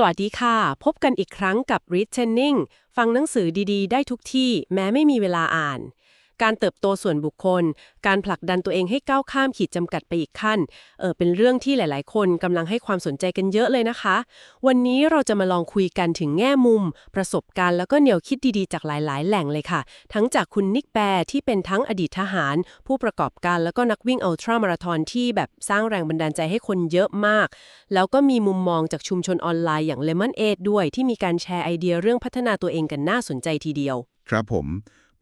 สวัสดีค่ะ พบกันอีกครั้งกับ Read Training ฟังหนังสือดีๆ ได้ทุกที่ แม้ไม่มีเวลาอ่าน การเติบโตส่วนบุคคล การผลักดันตัวเองให้ก้าวข้ามขีดจำกัดไปอีกขั้นเออเป็นเรื่องที่หลาย ๆ คนกำลังให้ความสนใจกันเยอะเลยนะคะ วันนี้เราจะมาลองคุยกันถึงแง่มุม ประสบการณ์แล้วก็แนวคิดดีๆ จากหลาย ๆ แหล่งเลยค่ะ ทั้งจากคุณนิกแบร์ที่เป็นทั้งอดีตทหาร ผู้ประกอบการแล้วก็นักวิ่งอัลตร้ามาราธอนที่แบบสร้างแรงบันดาลใจให้คนเยอะมาก แล้วก็มีมุมมองจากชุมชนออนไลน์อย่าง Lemon 8ด้วยที่มีการแชร์ไอเดียเรื่องพัฒนาตัวเองกันน่าสนใจทีเดียว ครับผม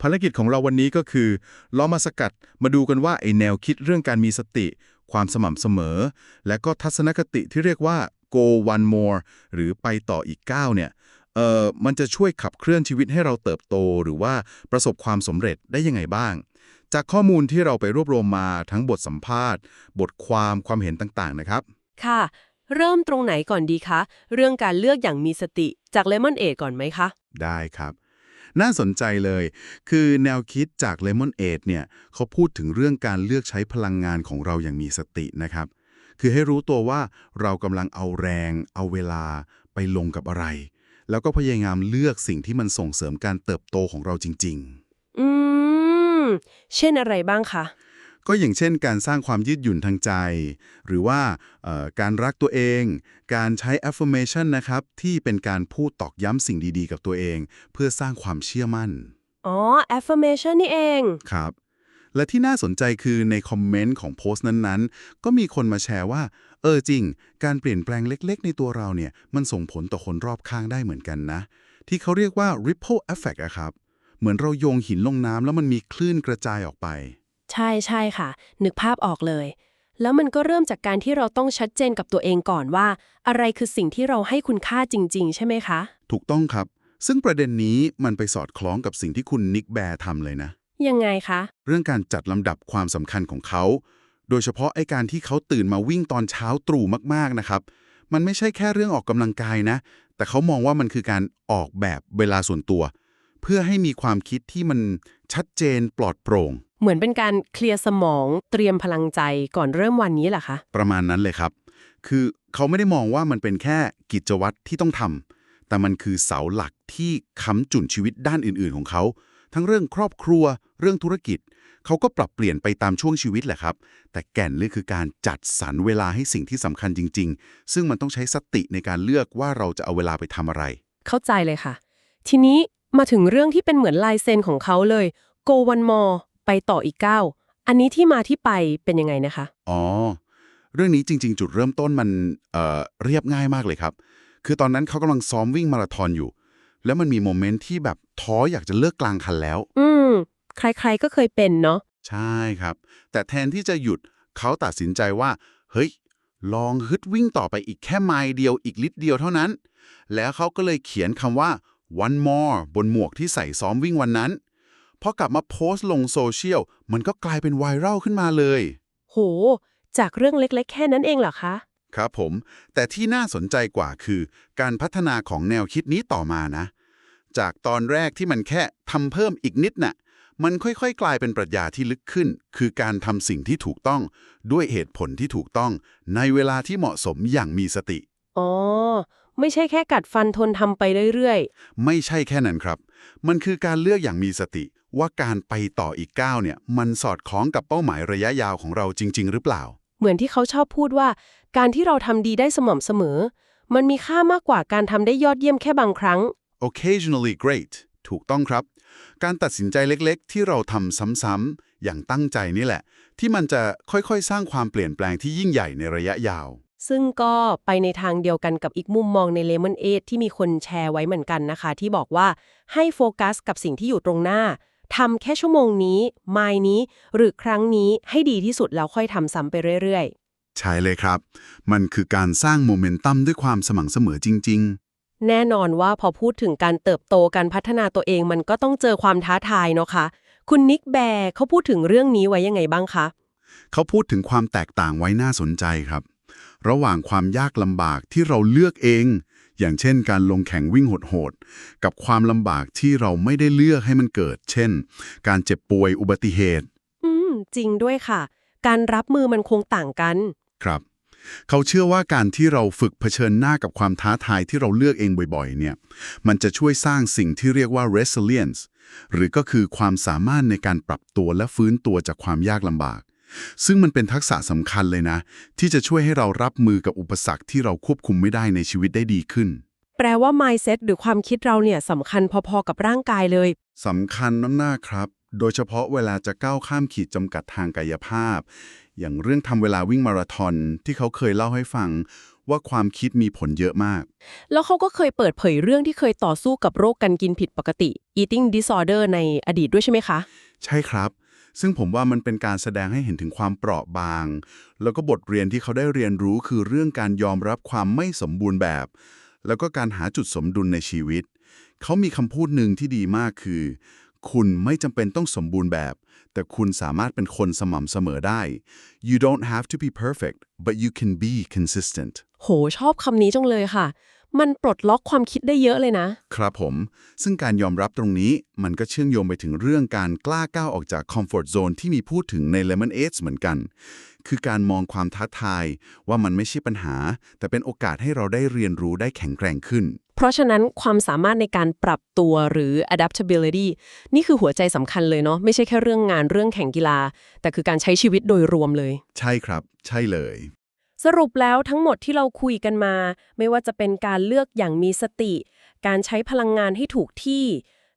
ภารกิจของเราวันนี้ก็คือลองมาสกัดมาดูกันว่าไอแนวคิดเรื่องการมีสติ ความสม่ำเสมอ และก็ทัศนคติที่เรียกว่า go one more หรือไปต่ออีกก้าวเนี่ยเอ่อมันจะช่วยขับเคลื่อนชีวิตให้เราเติบโต หรือว่าประสบความสำเร็จได้ยังไงบ้าง จากข้อมูลที่เราไปรวบรวมมาทั้งบทสัมภาษณ์ บทความความเห็นต่างๆนะครับ ค่ะ เริ่มตรงไหนก่อนดีคะ เรื่องการเลือกอย่างมีสติจาก Lemon 8ก่อนไหมคะ ได้ครับ น่าสนใจเลย คือแนวคิดจาก Lemon 8เนี่ยเขาพูดถึงเรื่องการเลือกใช้พลังงานของเราอย่างมีสตินะครับ คือให้รู้ตัวว่าเรากำลังเอาแรง เอาเวลาไปลงกับอะไร แล้วก็พยายามเลือกสิ่งที่มันส่งเสริมการเติบโตของเราจริง ๆ อืม เช่นอะไรบ้างคะ ก็อย่างเช่นการสร้างความยืดหยุ่นทางใจ หรือว่าเอ่อการรักตัวเอง การใช้ affirmation นะครับ ที่เป็นการพูดตอกย้ำสิ่งดีๆ กับตัวเอง เพื่อสร้างความเชื่อมั่น อ๋อ affirmation นี่เอง ครับ และที่น่าสนใจคือในคอมเมนต์ของโพสต์นั้นๆ ก็มีคนมาแชร์ว่า เออจริง การเปลี่ยนแปลงเล็ก ๆ ในตัวเราเนี่ย มันส่งผลต่อคนรอบข้างได้เหมือนกันนะ ที่เขาเรียกว่า ripple effect อะครับ เหมือนเราโยงหินลงน้ำแล้วมันมีคลื่นกระจายออกไป ใช่ใช่ค่ะ นึกภาพออกเลย แล้วมันก็เริ่มจากการที่เราต้องชัดเจนกับตัวเองก่อนว่า อะไรคือสิ่งที่เราให้คุณค่าจริง ๆ ใช่ไหมคะ ถูกต้องครับ ซึ่งประเด็นนี้มันไปสอดคล้องกับสิ่งที่คุณนิกแบร์ทำเลยนะ ยังไงคะ เรื่องการจัดลำดับความสำคัญของเขา โดยเฉพาะไอ้การที่เขาตื่นมาวิ่งตอนเช้าตรู่มากๆนะครับ มันไม่ใช่แค่เรื่องออกกำลังกายนะ แต่เขามองว่ามันคือการออกแบบเวลาส่วนตัว เพื่อให้มีความคิดที่มันชัดเจนปลอดโปร่ง เหมือนเป็นการเคลียร์สมองเตรียมพลังใจก่อนเริ่มวันนี้เหรอคะ ประมาณนั้นเลยครับ คือเขาไม่ได้มองว่ามันเป็นแค่กิจวัตรที่ต้องทำแต่มันคือเสาหลักที่ค้ำจุนชีวิตด้านอื่นๆของเขา ทั้งเรื่องครอบครัว เรื่องธุรกิจ เขาก็ปรับเปลี่ยนไปตามช่วงชีวิตแหละครับ แต่แก่นเลยคือการจัดสรรเวลาให้สิ่งที่สำคัญจริง ๆ ซึ่งมันต้องใช้สติในการเลือกว่าเราจะเอาเวลาไปทำอะไร เข้าใจเลยค่ะ ทีนี้มาถึงเรื่องที่เป็นเหมือนลายเซ็นของเขาเลย go one more ไปต่ออีกก้าวอันนี้ที่มาที่ไปเป็นยังไงนะคะ อ๋อ เรื่องนี้จริง ๆ จุดเริ่มต้นมันเอ่อเรียบง่ายมากเลยครับ คือตอนนั้นเขากำลังซ้อมวิ่งมาราธอนอยู่ แล้วมันมีโมเมนต์ที่แบบท้ออยากจะเลิกกลางคันแล้ว อืม ใครๆก็เคยเป็นเนาะ ใช่ครับ แต่แทนที่จะหยุดเขาตัดสินใจว่า เฮ้ย ลองฮึดวิ่งต่อไปอีกแค่ไมล์เดียวอีกลิตรเดียวเท่านั้น แล้วเขาก็เลยเขียนคำว่า one more บนหมวกที่ใส่ซ้อมวิ่งวันนั้น พอกลับมาโพสต์ลงโซเชียลมันก็กลายเป็นไวรัลขึ้นมาเลย โห จากเรื่องเล็กๆ แค่นั้นเองเหรอคะ ครับผม แต่ที่น่าสนใจกว่าคือ การพัฒนาของแนวคิดนี้ต่อมานะ จากตอนแรกที่มันแค่ทำเพิ่มอีกนิดน่ะมันค่อยๆ กลายเป็นปรัชญาที่ลึกขึ้น คือการทำสิ่งที่ถูกต้อง ด้วยเหตุผลที่ถูกต้อง ในเวลาที่เหมาะสมอย่างมีสติ อ๋อ ไม่ใช่แค่กัดฟันทนทำไปเรื่อยไม่ใช่แค่นั้นครับ มันคือการเลือกอย่างมีสติ ว่าการไปต่ออีกก้าวเนี่ยมันสอดคล้องกับเป้าหมายระยะยาวของเราจริง ๆ หรือเปล่าๆเหมือนที่เขาชอบพูดว่า การที่เราทำดีได้สม่ำเสมอ มันมีค่ามากกว่าการทำได้ยอดเยี่ยมแค่บางครั้ง occasionally great ถูกต้องครับ การตัดสินใจเล็กๆ ที่เราทำซ้ำๆอย่างตั้งใจนี่แหละ ที่มันจะค่อยๆ สร้างความเปลี่ยนแปลงที่ยิ่งใหญ่ในระยะยาว ซึ่งก็ไปในทางเดียวกันกับอีกมุมมองใน Lemon 8ที่มีคนแชร์ไว้เหมือนกันนะคะ ที่บอกว่าให้โฟกัสกับสิ่งที่อยู่ตรงหน้า ทำแค่ชั่วโมงนี้ไมล์นี้ หรือครั้งนี้ให้ดีที่สุดแล้วค่อยทำซ้ำไปเรื่อย ใช่เลยครับ มันคือการสร้างโมเมนตัมด้วยความสม่ำเสมอจริง ๆ แน่นอนว่าพอพูดถึงการเติบโตการพัฒนาตัวเองมันก็ต้องเจอความท้าทายเนาะคะ คุณนิกแบร์เขาพูดถึงเรื่องนี้ไว้ยังไงบ้างคะๆเขาพูดถึงความแตกต่างไว้น่าสนใจครับ ระหว่างความยากลำบากที่เราเลือกเอง อย่างเช่นการลงแข่งวิ่งโหดๆกับความลำบากที่เราไม่ได้เลือกให้มันเกิด เช่น การเจ็บป่วยอุบัติเหตุ อืม จริงด้วยค่ะ การรับมือมันคงต่างกัน ครับ เขาเชื่อว่าการที่เราฝึกเผชิญหน้ากับความท้าทายที่เราเลือกเองบ่อยๆ เนี่ย มันจะช่วยสร้างสิ่งที่เรียกว่า resilience หรือก็คือความสามารถในการปรับตัวและฟื้นตัวจากความยากลำบาก ซึ่งมันเป็นทักษะสำคัญเลยนะ ที่จะช่วยให้เรารับมือกับอุปสรรคที่เราควบคุมไม่ได้ในชีวิตได้ดีขึ้น แปลว่า mindset หรือความคิดเราเนี่ยสำคัญพอๆกับร่างกายเลย สำคัญน้ำหน้าครับ โดยเฉพาะเวลาจะก้าวข้ามขีดจำกัดทางกายภาพ อย่างเรื่องทำเวลาวิ่งมาราธอนที่เขาเคยเล่าให้ฟัง ว่าความคิดมีผลเยอะมาก แล้วเขาก็เคยเปิดเผยเรื่องที่เคยต่อสู้กับโรคการกินผิดปกติ eating disorder ในอดีตด้วยใช่ไหมคะ ใช่ครับ ซึ่งผมว่ามันเป็นการแสดงให้เห็นถึงความเปราะบาง แล้วก็บทเรียนที่เขาได้เรียนรู้คือเรื่องการยอมรับความไม่สมบูรณ์แบบ แล้วก็การหาจุดสมดุลในชีวิต เขามีคำพูดหนึ่งที่ดีมากคือ คุณไม่จำเป็นต้องสมบูรณ์แบบ แต่คุณสามารถเป็นคนสม่ำเสมอได้ you don't have to be perfect but you can be consistent โหชอบคำนี้จังเลยค่ะมันปลดล็อกความคิดได้เยอะเลยนะ ครับผม ซึ่งการยอมรับตรงนี้มันก็เชื่อมโยงไปถึงเรื่องการกล้าก้าวออกจากคอมฟอร์ z โซนที่มีพูดถึงใน Lemon a g e เหมือนกัน คือการมองความท้าทายว่ามันไม่ใช่ปัญหา แต่เป็นโอกาสให้เราได้เรียนรู้ได้แข็งแกร่งขึ้น เพราะฉะนั้นความสามารถในการปรับตัวหรือ adaptability นี่คือหัวใจสำคัญเลยเนาะไม่ใช่แค่เรื่องงานเรื่องแข่งกีฬา แต่คือการใช้ชีวิตโดยรวมเลย ใช่ครับ ใช่เลย สรุปแล้วทั้งหมดที่เราคุยกันมา ไม่ว่าจะเป็นการเลือกอย่างมีสติ การใช้พลังงานให้ถูกที่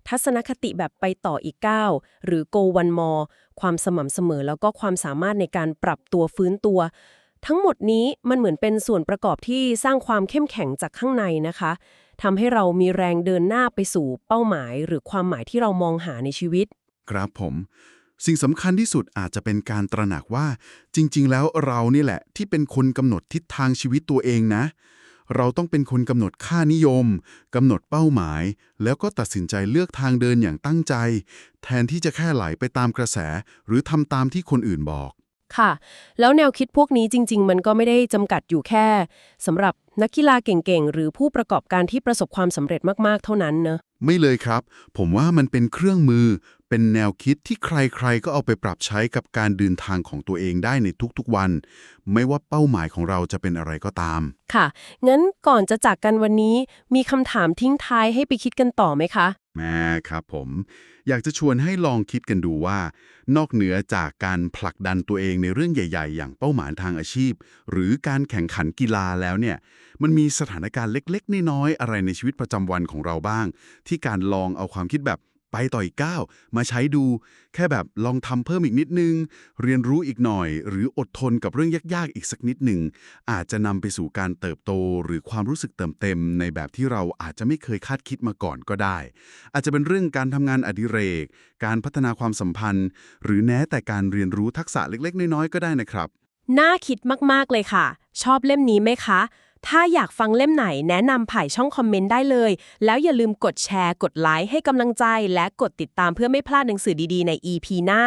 ทัศนคติแบบไปต่ออีกก้าวหรือ go one more ความสม่ำเสมอแล้วก็ความสามารถในการปรับตัวฟื้นตัว ทั้งหมดนี้มันเหมือนเป็นส่วนประกอบที่สร้างความเข้มแข็งจากข้างในนะคะทำให้เรามีแรงเดินหน้าไปสู่เป้าหมาย หรือความหมายที่เรามองหาในชีวิต ครับผม สิ่งสำคัญที่สุดอาจจะเป็นการตระหนักว่า จริง ๆ แล้วเรานี่แหละ ที่เป็นคนกำหนดทิศทางชีวิตตัวเองนะ เราต้องเป็นคนกำหนดค่านิยมกำหนดเป้าหมาย แล้วก็ตัดสินใจเลือกทางเดินอย่างตั้งใจ แทนที่จะแค่ไหลไปตามกระแส หรือทำตามที่คนอื่นบอก ค่ะ แล้วแนวคิดพวกนี้จริง ๆ มันก็ไม่ได้จำกัดอยู่แค่สำหรับนักกีฬาเก่งๆ หรือผู้ประกอบการที่ประสบความสำเร็จมากๆ เท่านั้นเนอะไม่เลยครับ ผมว่ามันเป็นเครื่องมือ เป็นแนวคิดที่ใครๆ ก็เอาไปปรับใช้กับการเดินทางของตัวเองได้ในทุกๆวัน ไม่ว่าเป้าหมายของเราจะเป็นอะไรก็ตาม ค่ะ งั้นก่อนจะจากกันวันนี้ มีคำถามทิ้งท้ายให้ไปคิดกันต่อไหมคะแม่ครับผม อยากจะชวนให้ลองคิดกันดูว่า นอกเหนือจากการผลักดันตัวเองในเรื่องใหญ่ ๆ อย่างเป้าหมายทางอาชีพ หรือการแข่งขันกีฬาแล้วเนี่ย มันมีสถานการณ์เล็ก ๆ น้อยๆอะไรในชีวิตประจำวันของเราบ้าง ที่การลองเอาความคิดแบบ ไปต่ออีกก้าวมาใช้ดู แค่แบบลองทำเพิ่มอีกนิดนึง เรียนรู้อีกหน่อย หรืออดทนกับเรื่องยากๆอีกสักนิดหนึ่งอาจจะนำไปสู่การเติบโตหรือความรู้สึกเติมเต็ม ในแบบที่เราอาจจะไม่เคยคาดคิดมาก่อนก็ได้ อาจจะเป็นเรื่องการทำงานอดิเรก การพัฒนาความสัมพันธ์ หรือแม้แต่การเรียนรู้ทักษะเล็กๆ น้อยๆก็ได้นะครับ น่าคิดมากๆเลยค่ะ ชอบเล่มนี้ไหมคะ ถ้าอยากฟังเล่มไหนแนะนำผ่ายช่องคอมเมนต์ได้เลย แล้วอย่าลืมกดแชร์ กดไลค์ให้กำลังใจ และกดติดตามเพื่อไม่พลาดหนังสือดีๆ ใน EP หน้า